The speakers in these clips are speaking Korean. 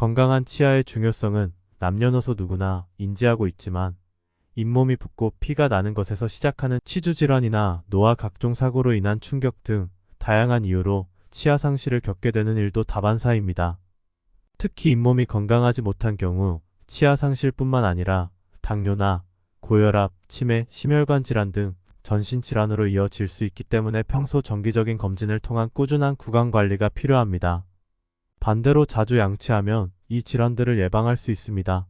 건강한 치아의 중요성은 남녀노소 누구나 인지하고 있지만 잇몸이 붓고 피가 나는 것에서 시작하는 치주 질환이나 노화 각종 사고로 인한 충격 등 다양한 이유로 치아 상실을 겪게 되는 일도 다반사입니다. 특히 잇몸이 건강하지 못한 경우 치아 상실뿐만 아니라 당뇨나 고혈압, 치매, 심혈관 질환 등 전신 질환으로 이어질 수 있기 때문에 평소 정기적인 검진을 통한 꾸준한 구강 관리가 필요합니다. 반대로 자주 양치하면 이 질환들을 예방할 수 있습니다.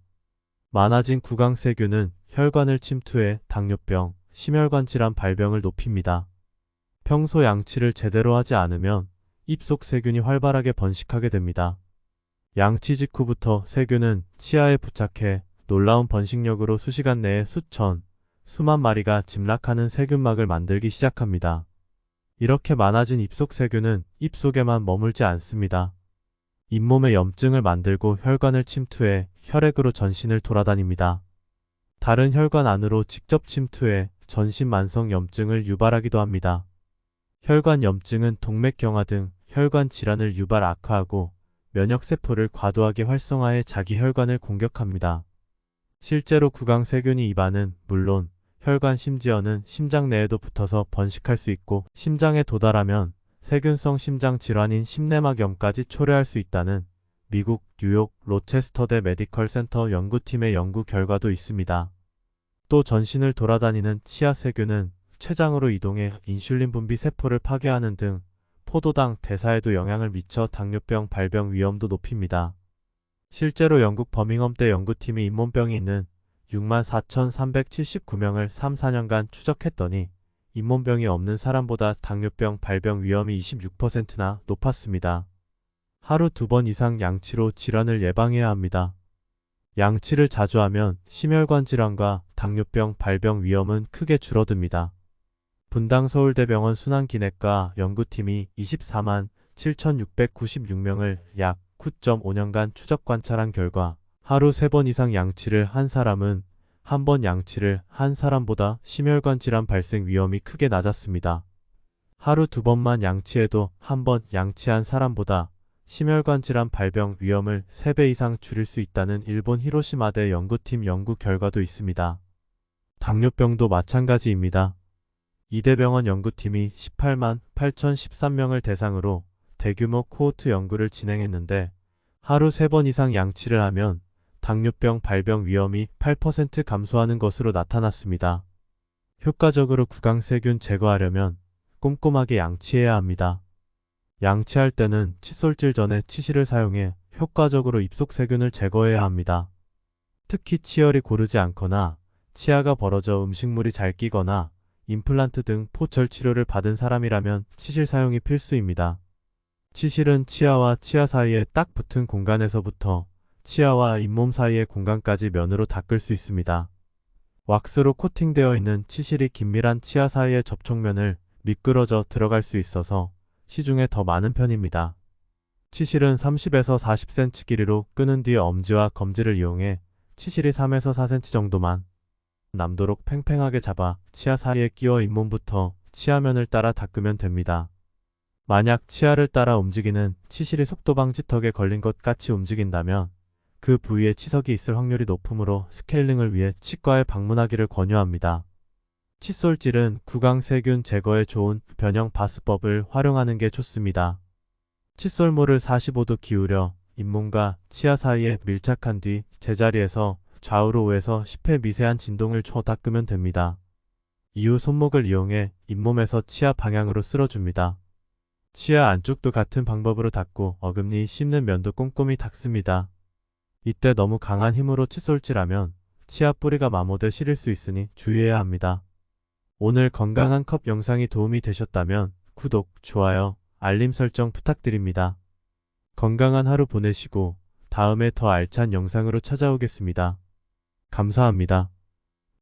많아진 구강세균은 혈관을 침투해 당뇨병, 심혈관 질환 발병을 높입니다. 평소 양치를 제대로 하지 않으면 입속 세균이 활발하게 번식하게 됩니다. 양치 직후부터 세균은 치아에 부착해 놀라운 번식력으로 수시간 내에 수천, 수만 마리가 짐락하는 세균막을 만들기 시작합니다. 이렇게 많아진 입속 세균은 입속에만 머물지 않습니다. 잇몸에 염증을 만들고 혈관을 침투해 혈액으로 전신을 돌아다닙니다. 다른 혈관 안으로 직접 침투해 전신 만성 염증을 유발하기도 합니다. 혈관 염증은 동맥경화 등 혈관 질환을 유발 악화하고 면역세포를 과도하게 활성화해 자기 혈관을 공격합니다. 실제로 구강세균이 입안은 물론 혈관 심지어는 심장 내에도 붙어서 번식할 수 있고 심장에 도달하면 세균성 심장 질환인 심내막염까지 초래할 수 있다는 미국 뉴욕 로체스터대 메디컬 센터 연구팀의 연구 결과도 있습니다. 또 전신을 돌아다니는 치아 세균은 췌장으로 이동해 인슐린 분비 세포를 파괴하는 등 포도당 대사에도 영향을 미쳐 당뇨병 발병 위험도 높입니다. 실제로 영국 버밍엄대 연구팀이 잇몸병이 있는 64,379명을 3, 4년간 추적했더니 잇몸병이 없는 사람보다 당뇨병 발병 위험이 26%나 높았습니다. 하루 두 번 이상 양치로 질환을 예방해야 합니다. 양치를 자주 하면 심혈관 질환과 당뇨병 발병 위험은 크게 줄어듭니다. 분당 서울대병원 순환기내과 연구팀이 24만 7,696명을 약 9.5년간 추적 관찰한 결과 하루 3번 이상 양치를 한 사람은 한 번 양치를 한 사람보다 심혈관 질환 발생 위험이 크게 낮았습니다. 하루 두 번만 양치해도 한 번 양치한 사람보다 심혈관 질환 발병 위험을 3배 이상 줄일 수 있다는 일본 히로시마대 연구팀 연구 결과도 있습니다. 당뇨병도 마찬가지입니다. 이대병원 연구팀이 18만 8,013명을 대상으로 대규모 코호트 연구를 진행했는데 하루 3번 이상 양치를 하면 당뇨병 발병 위험이 8% 감소하는 것으로 나타났습니다. 효과적으로 구강세균 제거하려면 꼼꼼하게 양치해야 합니다. 양치할 때는 칫솔질 전에 치실을 사용해 효과적으로 입속 세균을 제거해야 합니다. 특히 치열이 고르지 않거나 치아가 벌어져 음식물이 잘 끼거나 임플란트 등 포철 치료를 받은 사람이라면 치실 사용이 필수입니다. 치실은 치아와 치아 사이에 딱 붙은 공간에서부터 치아와 잇몸 사이의 공간까지 면으로 닦을 수 있습니다. 왁스로 코팅되어 있는 치실이 긴밀한 치아 사이의 접촉면을 미끄러져 들어갈 수 있어서 시중에 더 많은 편입니다. 치실은 30에서 40cm 길이로 끄는 뒤 엄지와 검지를 이용해 치실이 3에서 4cm 정도만 남도록 팽팽하게 잡아 치아 사이에 끼워 잇몸부터 치아면을 따라 닦으면 됩니다. 만약 치아를 따라 움직이는 치실이 속도 방지턱에 걸린 것 같이 움직인다면 그 부위에 치석이 있을 확률이 높으므로 스케일링을 위해 치과에 방문하기를 권유합니다. 칫솔질은 구강세균 제거에 좋은 변형 바스법을 활용하는 게 좋습니다. 칫솔모를 45도 기울여 잇몸과 치아 사이에 밀착한 뒤 제자리에서 좌우로 5에서 10회 미세한 진동을 줘 닦으면 됩니다. 이후 손목을 이용해 잇몸에서 치아 방향으로 쓸어줍니다. 치아 안쪽도 같은 방법으로 닦고 어금니 씹는 면도 꼼꼼히 닦습니다. 이때 너무 강한 힘으로 칫솔질하면 치아 뿌리가 마모돼 시릴 수 있으니 주의해야 합니다. 오늘 건강한 컵 영상이 도움이 되셨다면 구독, 좋아요, 알림 설정 부탁드립니다. 건강한 하루 보내시고 다음에 더 알찬 영상으로 찾아오겠습니다. 감사합니다.